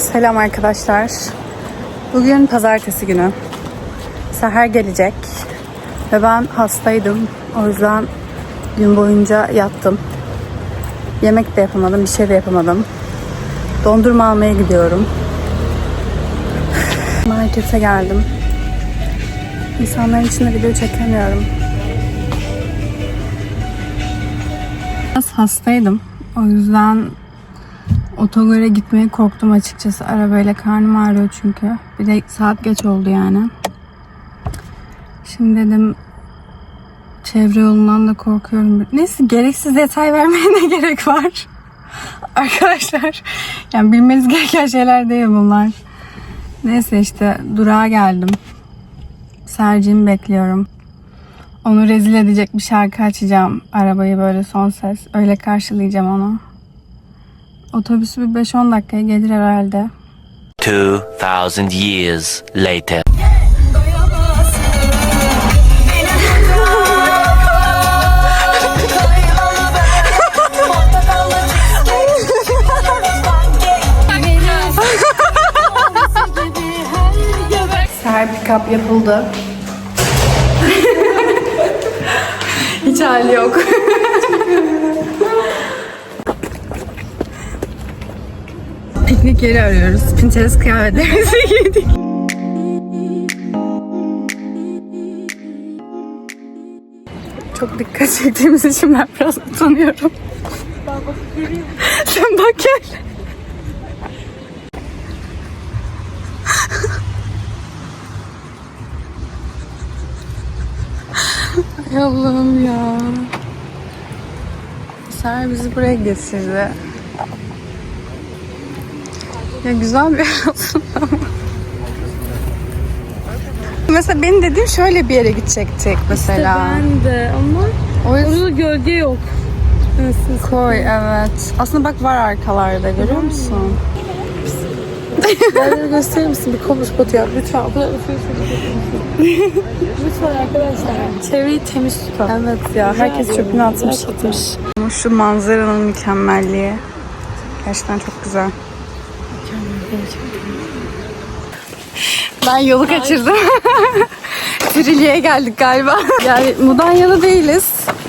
Selam arkadaşlar. Bugün pazartesi günü. Seher gelecek. Ve ben hastaydım. O yüzden gün boyunca yattım. Yemek de yapamadım, bir şey de yapamadım. Dondurma almaya gidiyorum. Markete geldim. İnsanların içinde video çekemiyorum. Biraz hastaydım. O yüzden otogara gitmeye korktum açıkçası. Arabayla karnım ağrıyor çünkü. Bir de saat geç oldu yani. Şimdi dedim çevre yolundan da korkuyorum. Neyse gereksiz detay vermeye ne gerek var? Arkadaşlar yani bilmeniz gereken şeyler değil bunlar. Neyse işte durağa geldim. Sercimi bekliyorum. Onu rezil edecek bir şarkı açacağım. Arabayı böyle son ses. Öyle karşılayacağım onu. Otobüsü bir 5-10 dakikaya gelir herhalde. 2,000 years later. Seher pick-up yapıldı. Hiç hali yok. Piknik yeri arıyoruz. Pinterest kıyafetlerimizi giydik. Çok dikkat çektiğimiz için ben biraz utanıyorum. Sen bak gel. Ay Allah'ım ya. Ser bizi buraya getirdi. Ya güzel bir yer aslında. Mesela benim dediğim şöyle bir yere gidecektik mesela. Ben de ama o yüzden orada gölge yok. Nasıl? koy evet. Aslında bak var arkalarda görüyor musun? Bana gösterir misin? Bir kamu spotu yap lütfen. Lütfen arkadaşlar. Çevreyi temiz tutalım. Evet ya herkes çöpünü atmış. Ama şu manzaranın mükemmelliği. Gerçekten çok güzel. Ben yolu kaçırdım. Trilye'ye geldik galiba. Yani Mudanya'da değiliz.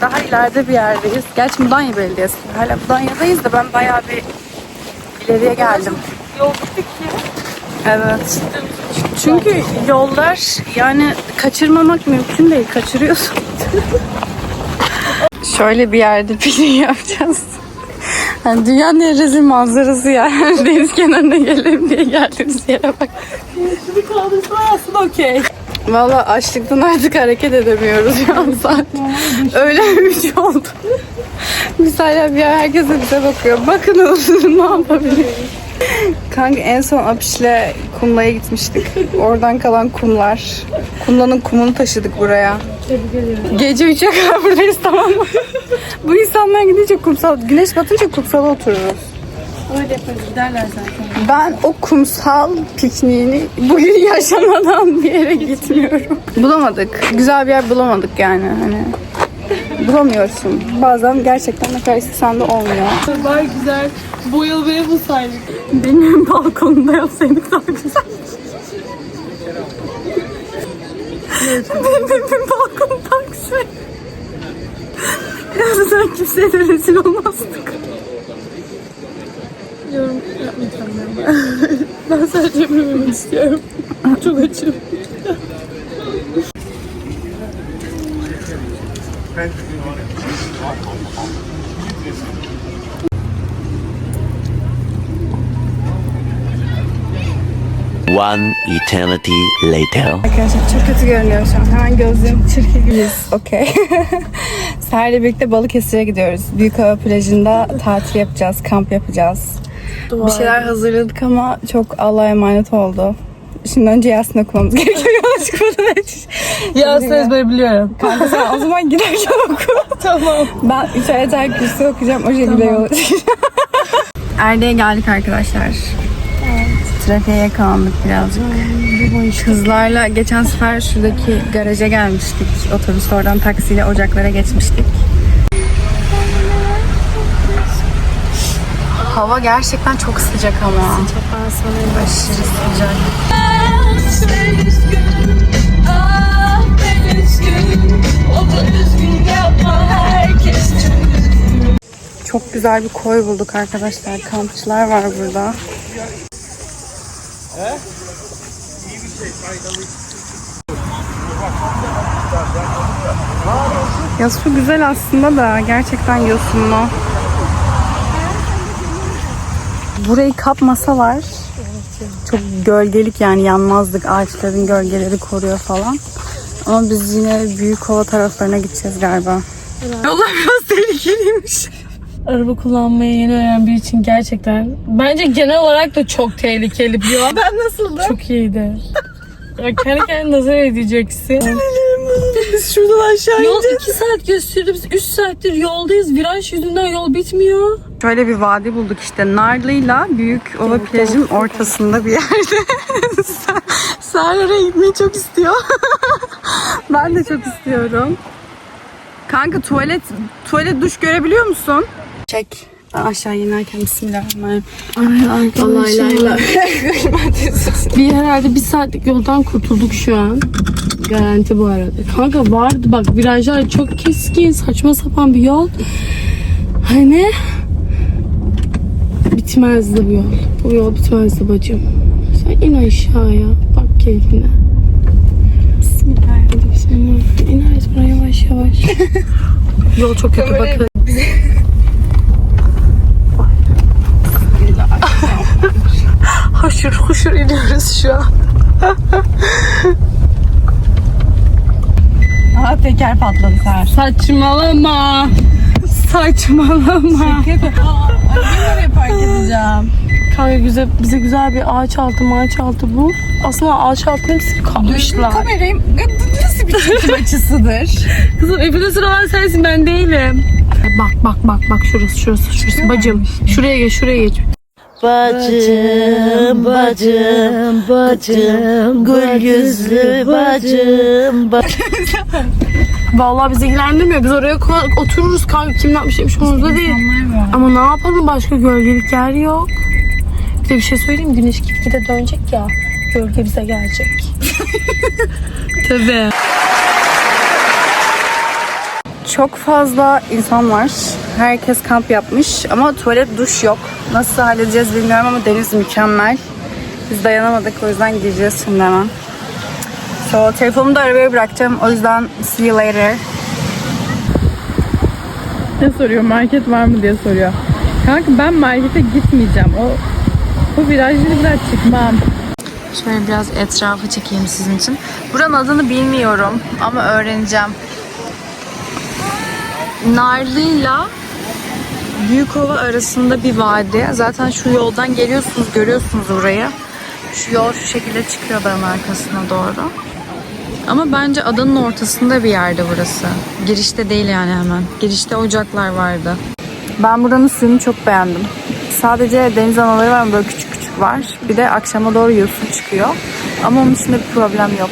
Daha ileride bir yerdeyiz. Gerçi Mudanya Belediyesi. Hala Mudanya'dayız da ben bayağı bir ileriye geldim. Yol gittik ki. Evet. Çünkü yollar yani kaçırmamak mümkün değil. Kaçırıyorsun. Şöyle bir yerde piknik yapacağız. Yani dünyanın en rezil manzarası yani. Deniz kenarına gelelim diye geldiğimiz yere bak. Şunu kaldırsa aslında okey. Valla açlıktan artık hareket edemiyoruz şu an zaten. Öyle bir şey oldu. Hala bir yer herkes de bize bakıyor. Bakın olsun ne yapabiliriz. Kanka en son Apiş'le Kumla'ya gitmiştik. Oradan kalan kumlar. Kumla'nın kumunu taşıdık buraya. Gece 3'e kadar buradayız tamam mı? Bu insanlar gidince kumsal, güneş batınca kumsala otururuz. Öyle yaparız giderler zaten. Ben o kumsal pikniğini bugün yaşamadan bir yere gitmiyorum. Bulamadık. Güzel bir yer bulamadık yani hani. Bulamıyorsun. Bazen gerçekten ne kadar istesen de olmuyor. Var güzel boyalı bir ev bulsaydık. Benim balkonumda yapsaydık daha güzel. Benim balkonum daha güzel. En azından kimseye de rezil olmazdık. Yorum yapmayacağım ben. ben sadece yememek istiyorum. Çok açım. One eternity later. Arkadaşlar çok kötü görünüyor şu an. Hemen gözlüğüm çirkiliyiz. Okey. Seher'le birlikte Balıkesir'e gidiyoruz. Büyükova plajında tatil yapacağız, kamp yapacağız. Bir şeyler hazırladık ama çok Allah'a emanet oldu. Şimdi önce Yasin okumamız gerekiyor. Yola çıkmadan önce. Ya ezberi biliyorum. Kanka sen o zaman giderken oku. Tamam. Ben 3 ay yeter kürsü okuyacağım. O şekilde yola çıkacağım. Erde'ye geldik arkadaşlar. Trafiğe yakalandık birazcık. Kızlarla geçen sefer şuradaki garaja gelmiştik. Otobüs oradan taksiyle ocaklara geçmiştik. Hava gerçekten çok sıcak ama. Sıcak Aşırı sıcak. Çok güzel bir koy bulduk arkadaşlar. Kampçılar var burada. Ya su güzel aslında da gerçekten yosunlu. Burayı kapmasa var. Çok gölgelik yani yanmazdık. Ağaçların gölgeleri koruyor falan. Ama biz yine büyük kova taraflarına gideceğiz galiba. Yollar biraz tehlikeliymiş. Araba kullanmayı yeni öğrenen biri için gerçekten bence genel olarak da çok tehlikeli bir yol. Ben nasıldım? Çok iyiydi. Ya kendi kendine nazar edeceksin. Biz şuradan aşağı Yol 2 saat gösteriyor. Biz 3 saattir yoldayız. Viraj yüzünden yol bitmiyor. Şöyle bir vadi bulduk işte. Narlı'yla Büyük Ova plajın ortasında bir yerde. Sen oraya gitmeyi çok istiyor. ben de çok istiyorum. Kanka tuvalet tuvalet duş görebiliyor musun? Çek. Ben aşağı inerken bismillahirrahmanirrahim. Olaylarla. bir herhalde bir saatlik yoldan kurtulduk şu an. Garanti bu arada. Kanka vardı bak virajlar çok keskin saçma sapan bir yol. Hani bitmezdi bu yol. Bu yol bitmezdi bacım. Sen in aşağıya. Bak keyfine. Bismillahirrahmanirrahim. Bismillah. İn aşağı yavaş yavaş. yol çok kötü bakın. İniyoruz şu an. Aha teker patladı Ser. Saçmalama. Saçmalama. Nereye park edeceğim? Kanka güzel, bize güzel bir ağaç altı ağaç altı bu. Aslında ağaç altını hepsi kapmışlar. Kamerayı bu nasıl bir çekim açısıdır? Kızım enflasyon olan sensin ben değilim. Bak bak bak bak şurası şurası şurası. Bacım şuraya geç şuraya geç. Bacım, bacım, bacım, gül yüzlü bacım, bacım. Vallahi bizi ilgilendirmiyor. Biz oraya otururuz kanka. Kim ne yapmış demiş umurumuzda değil. Ama ne yapalım başka gölgelik yer yok. Bir de bir şey söyleyeyim? Güneş gitgide dönecek ya. Gölge bize gelecek. Tabii. Çok fazla insan var. Herkes kamp yapmış ama tuvalet duş yok. Nasıl halledeceğiz bilmiyorum ama deniz mükemmel. Biz dayanamadık o yüzden gireceğiz şimdi hemen. So, telefonumu da arabaya bırakacağım. O yüzden see you later. Ne soruyor? Market var mı diye soruyor. Kanka ben markete gitmeyeceğim. O bu virajlı biraz çıkmam. Şöyle biraz etrafı çekeyim sizin için. Buranın adını bilmiyorum ama öğreneceğim. Narlı'yla Büyükova arasında bir vadi. Zaten şu yoldan geliyorsunuz, görüyorsunuz burayı. Şu yol şu şekilde çıkıyor dağın arkasına doğru. Ama bence adanın ortasında bir yerde burası. Girişte değil yani hemen. Girişte ocaklar vardı. Ben buranın suyunu çok beğendim. Sadece deniz anaları var ama böyle küçük küçük var. Bir de akşama doğru yosun çıkıyor. Ama onun dışında bir problem yok.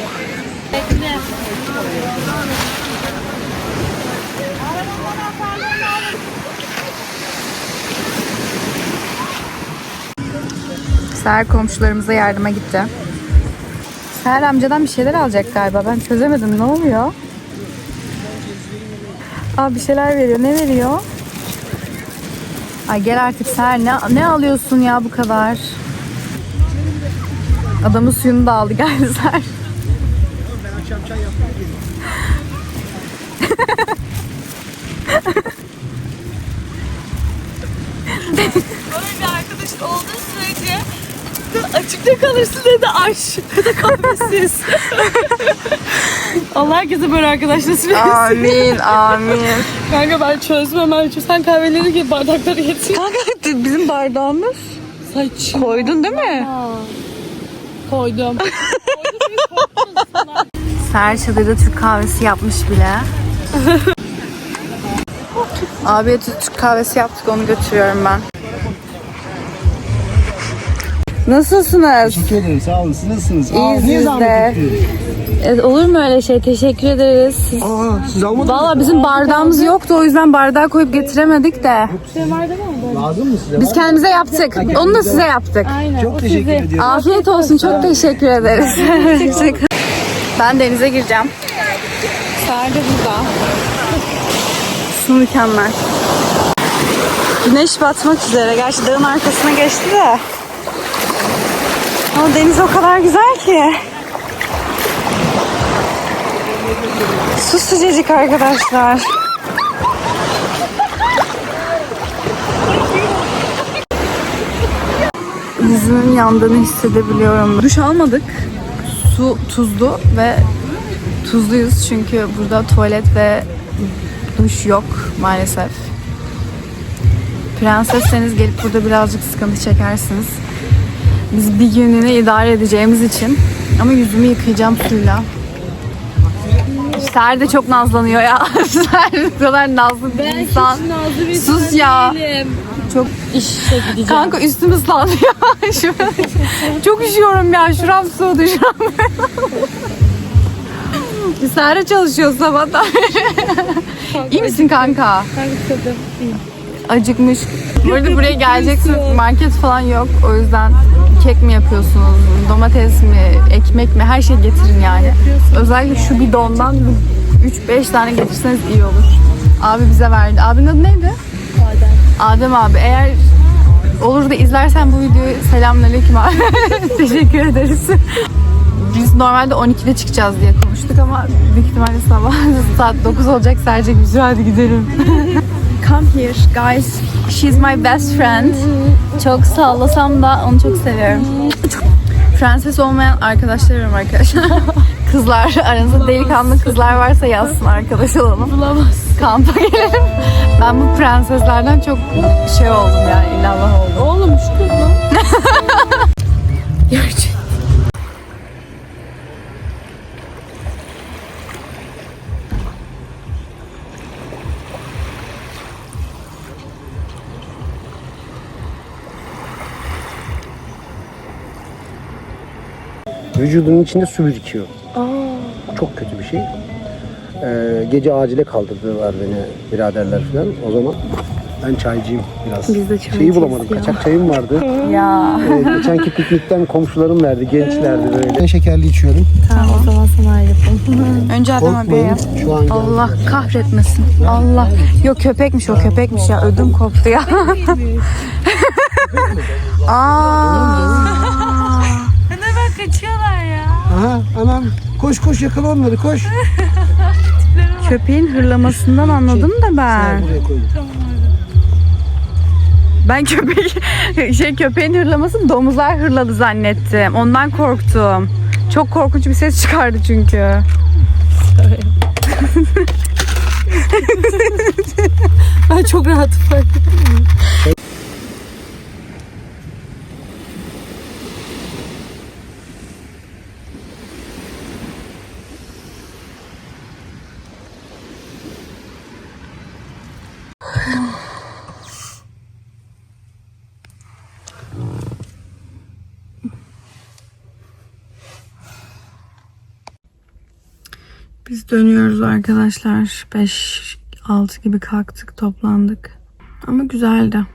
Seher komşularımıza yardıma gitti. Seher amcadan bir şeyler alacak galiba. Ben çözemedim. Ne oluyor? Aa bir şeyler veriyor. Ne veriyor? Ay gel artık Seher. Ne, ne alıyorsun ya bu kadar? Adamın suyunu da aldı. Gel Seher. Açıkta kalırsın dedi aş. Ya da kahvesiz. Allah herkese böyle arkadaşlar sürekli. Amin, amin. Kanka ben çözmem ben çöz. Sen kahveleri gibi bardakları getir. Kanka bizim bardağımız. Saç. Koydun değil mi? Koydum. Seher çadırda Türk kahvesi yapmış bile. Abiye Türk kahvesi yaptık onu götürüyorum ben. Nasılsınız? Teşekkür ederim. Sağ olun. Siz nasılsınız? İyiyiz niye biz zahmet de. ettiniz? E, olur mu öyle şey? Teşekkür ederiz. Siz... Aa siz almadınız Valla bizim bardağımız yoktu o yüzden bardağı koyup getiremedik de. Lazım mı size? Biz kendimize yaptık. Onu da size yaptık. Çok teşekkür ediyorum. Afiyet olsun. Çok teşekkür ederiz. teşekkür. Ben denize gireceğim. Sade burada. Su mükemmel. Güneş batmak üzere. Gerçi dağın arkasına geçti de. Ama deniz o kadar güzel ki. Su sıcacık arkadaşlar. Yüzümün yandığını hissedebiliyorum. Duş almadık. Su tuzlu ve tuzluyuz çünkü burada tuvalet ve duş yok maalesef. Prensesseniz gelip burada birazcık sıkıntı çekersiniz. Biz bir gününü idare edeceğimiz için ama yüzümü yıkayacağım suyla. Ser de çok nazlanıyor ya. Ser bu kadar nazlı bir insan. Sus ya. Çok İşe gideceğim. Kanka üstüm ıslanıyor. Şu- Çok üşüyorum ya. Şuram soğudu şuram. Sare çalışıyor sabahtan beri. İyi misin kanka? Kanka tadım. Acıkmış. Bu arada buraya geleceksiniz. Market falan yok. O yüzden kek mi yapıyorsunuz? Domates mi? Ekmek mi? Her şey getirin yani. Özellikle şu bidondan 3-5 tane getirseniz iyi olur. Abi bize verdi. Abinin adı neydi? Adem. Adem abi. Eğer olur da izlersen bu videoyu selamünaleyküm abi. Teşekkür ederiz. Biz normalde 12'de çıkacağız diye konuştuk ama büyük ihtimalle sabah saat 9 olacak sadece güzel hadi gidelim. Come here guys. She's my best friend. Çok sallasam da onu çok seviyorum. Prenses olmayan arkadaşlarım arkadaşlar. kızlar aranızda delikanlı kızlar varsa yazsın arkadaş olalım. Bulamaz. Kampa gelelim. Ben bu prenseslerden çok şey oldum yani illallah oldum. Oğlum şu kız lan. Gerçekten. Vücudunun içinde su birikiyor. Çok kötü bir şey. Ee, gece acile kaldırdılar beni biraderler falan. O zaman ben çaycıyım biraz. Biz de çaycıyız Şeyi bulamadım. ya. Kaçak çayım vardı. Ya. Ee, geçenki piknikten komşularım verdi. Gençlerdi böyle. Ben şekerli içiyorum. Tamam o zaman sana ayrıldım. Önce Adem abiye Korkmayın. yap. Şu an geldim. Allah kahretmesin. Allah. Yok köpekmiş o köpekmiş ya. Ödüm koptu ya. Aa. Aha anam. Koş koş yakala onları koş. Köpeğin hırlamasından anladım da ben. Buraya koydum. Ben köpek şey köpeğin hırlamasını domuzlar hırladı zannettim. Ondan korktum. Çok korkunç bir ses çıkardı çünkü. Ben çok rahatım fark ettim. Biz dönüyoruz arkadaşlar. 5-6 gibi kalktık, toplandık. Ama güzeldi.